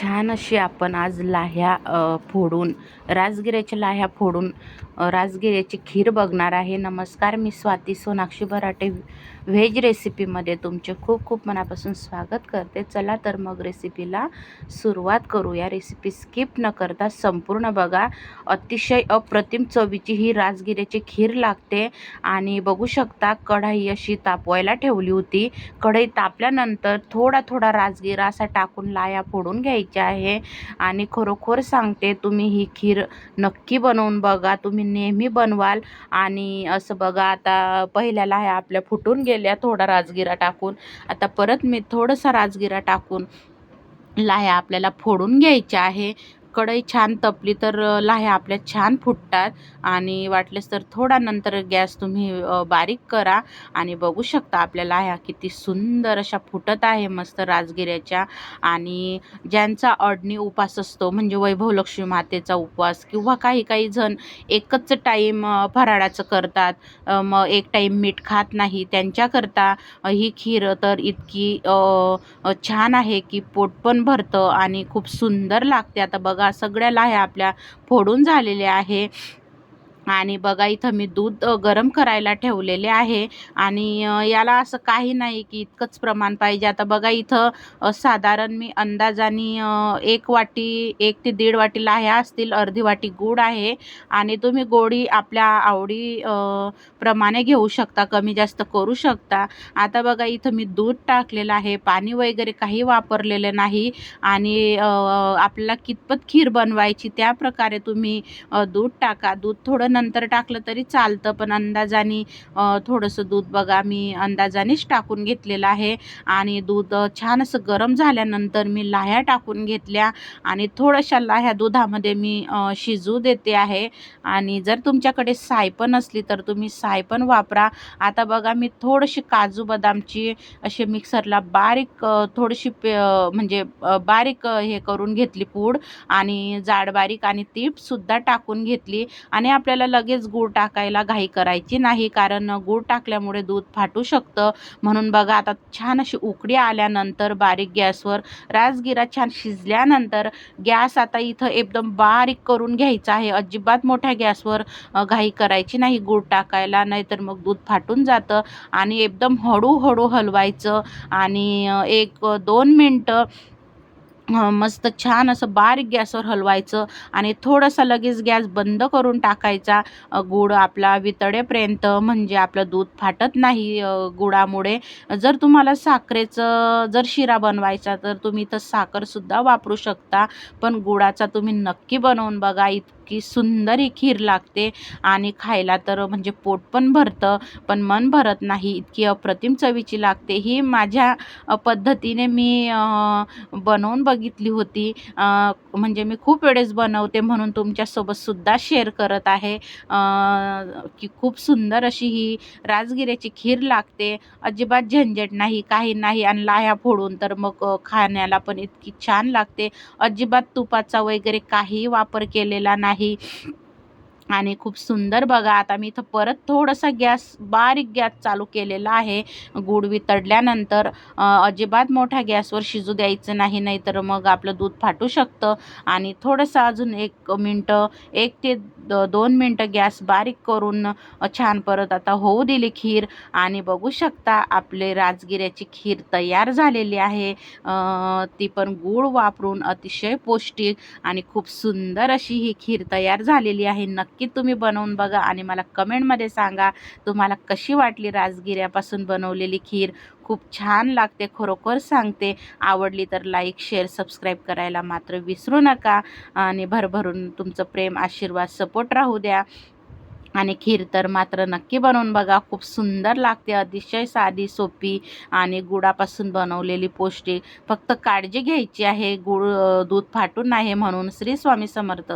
छान अशी आपण आज लाह्या फोडून राजगिऱ्याच्या लाह्या फोडून राजगिऱ्याची खीर बघणार आहे. नमस्कार मी स्वाती सोनाक्षी बराटे व्हेज रेसिपीमध्ये तुमचे खूप खूप मनापासून स्वागत करते. चला तर मग रेसिपीला सुरुवात करूया रेसिपी स्किप न करता संपूर्ण बघा. अतिशय अप्रतिम चवीची ही राजगिऱ्याची खीर लागते आणि बघू शकता कढाई अशी तापवायला ठेवली होती. कढई तापल्यानंतर थोडा थोडा राजगिरा असा टाकून लाया फोडून घ्यायची. करायची आहे. आणि खरोखर सांगते तुम्ही ही खीर नक्की बनवून बघा. तुम्ही नेहमी बनवाल. आणि असं बघा आता पहिल्या लाह्या आपल्या फुटून गेल्या थोडा राजगिरा टाकून. आता परत मी थोडंसं राजगिरा टाकून लाह्या आपल्याला फोडून घ्यायच्या आहे. कढई छान तपली तर लाह्या आपल्या छान फुटतात आणि वाटलेस तर थोडा नंतर गॅस तुम्ही बारीक करा आणि बघू शकता आपल्या लाह्या किती सुंदर अशा फुटत आहे मस्त राजगिऱ्याच्या आणि ज्यांचा अडणी उपास असतो म्हणजे वैभवलक्ष्मी मातेचा उपवास किंवा काही काही जण एकच टाईम फराळाचं करतात मग एक टाईम मीठ खात नाही त्यांच्याकरता ही खीर तर इतकी छान आहे की पोट पण भरतं आणि खूप सुंदर लागते. आता बघा सगळ्या लाह्या आपल्या फोडून झालेल्या आहे. आणि बघा इथं मी दूध गरम करायला ठेवलेले आहे. आणि याला असं काही नाही की इतकंच प्रमाण पाहिजे. आता बघा इथं साधारण मी अंदाजाने एक वाटी एक ते दीड वाटी लाह्या असतील अर्धी वाटी गूळ आहे. आणि तुम्ही गोडी आपल्या आवडी प्रमाणे घेऊ शकता कमी जास्त करू शकता. आता बघा इथं मी दूध टाकलेलं आहे. पाणी वगैरे काही वापरलेलं नाही. आणि आपल्याला कितपत खीर बनवायची त्या प्रकारे तुम्ही दूध टाका. दूध थोडं नंतर टाकलं तरी चालतं पण अंदाजाने थोडंसं दूध बघा मी अंदाजानेच टाकून घेतलेलं आहे. आणि दूध छान असं गरम झाल्यानंतर मी लाह्या टाकून घेतल्या आणि थोड्याशा लाह्या दुधामध्ये मी शिजू देते आहे. आणि जर तुमच्याकडे साय पण असली तर तुम्ही साय पण वापरा. आता बघा मी थोडीशी काजू बदामची असे मिक्सरला बारीक थोडीशी पे म्हणजे बारीक हे करून घेतली पूड आणि जाड बारीक आणि तीपसुद्धा टाकून घेतली. आणि आपल्याला लगेच गूळ टाकायला घाई करायची नाही कारण गूळ टाकल्यामुळे दूध फाटू शकतं. म्हणून बघा आता छान अशी उकडी आल्यानंतर बारीक गॅसवर राजगिरा छान शिजल्यानंतर गॅस आता इथं एकदम बारीक करून घ्यायचा आहे. अजिबात मोठ्या गॅसवर घाई करायची नाही गूळ टाकायला नाहीतर मग दूध फाटून जातं आणि एकदम हळूहळू हलवायचं. आणि एक दोन मिनटं मस्त छान असं बारीक गॅसवर हलवायचं आणि थोडंसं लगेच गॅस बंद करून टाकायचा. अ, गूळ आपला वितळेपर्यंत म्हणजे आपलं दूध फाटत नाही गुळामुळे जर तुम्हाला साखरेचं जर शिरा बनवायचा तर तुम्ही तर साखरसुद्धा वापरू शकता. पण गुळाचा तुम्ही नक्की बनवून बघा इतकी सुंदर ही खीर लागते आणि खायला तर म्हणजे पोट पण भरतं पण मन भरत नाही इतकी अप्रतिम चवीची लागते. ही माझ्या पद्धतीने मी बनवून बघितली होती. म्हणजे मी खूप वेळेस बनवते म्हणून तुमच्यासोबतसुद्धा शेअर करत आहे. की खूप सुंदर अशी ही राजगिऱ्याची खीर लागते. अजिबात झंझट नाही काही नाही आणि लाह्या फोडून तर मग खाण्याला पण इतकी छान लागते. अजिबात तुपाचा वगैरे काही वापर केलेला नाही. आणि खूप सुंदर बघा आता मी इथं परत थोडासा गॅस बारीक गॅस चालू केलेला आहे. गूळ वितळल्यानंतर अजिबात मोठ्या गॅसवर शिजू द्यायचं नाही नाहीतर मग आपलं दूध फाटू शकतं. आणि थोडंसं अजून एक मिनटं एक ते द दोन मिनटं गॅस बारीक करून छान परत आता होऊ दिली खीर. आणि बघू शकता आपले राजगिऱ्याची खीर तयार झालेली आहे. ती पण गूळ वापरून अतिशय पौष्टिक आणि खूप सुंदर अशी ही खीर तयार झालेली आहे. नक्की तुम्ही बनवून बघा आणि मला कमेंटमध्ये सांगा तुम्हाला कशी वाटली राजगिऱ्यापासून बनवलेली खीर? खूप छान लागते खरोखर सांगते. आवडली तर लाईक शेअर सबस्क्राईब करायला मात्र विसरू नका. आणि भरभरून तुमचं प्रेम आशीर्वाद सपोर्ट राहू द्या. आणि खीर तर मात्र नक्की बनवून बघा. खूप सुंदर लागते अतिशय साधी सोपी आणि गुळापासून बनवलेली पौष्टिक. फक्त काळजी घ्यायची आहे. गुळ दूध फाटून नाही म्हणून श्री स्वामी समर्थ.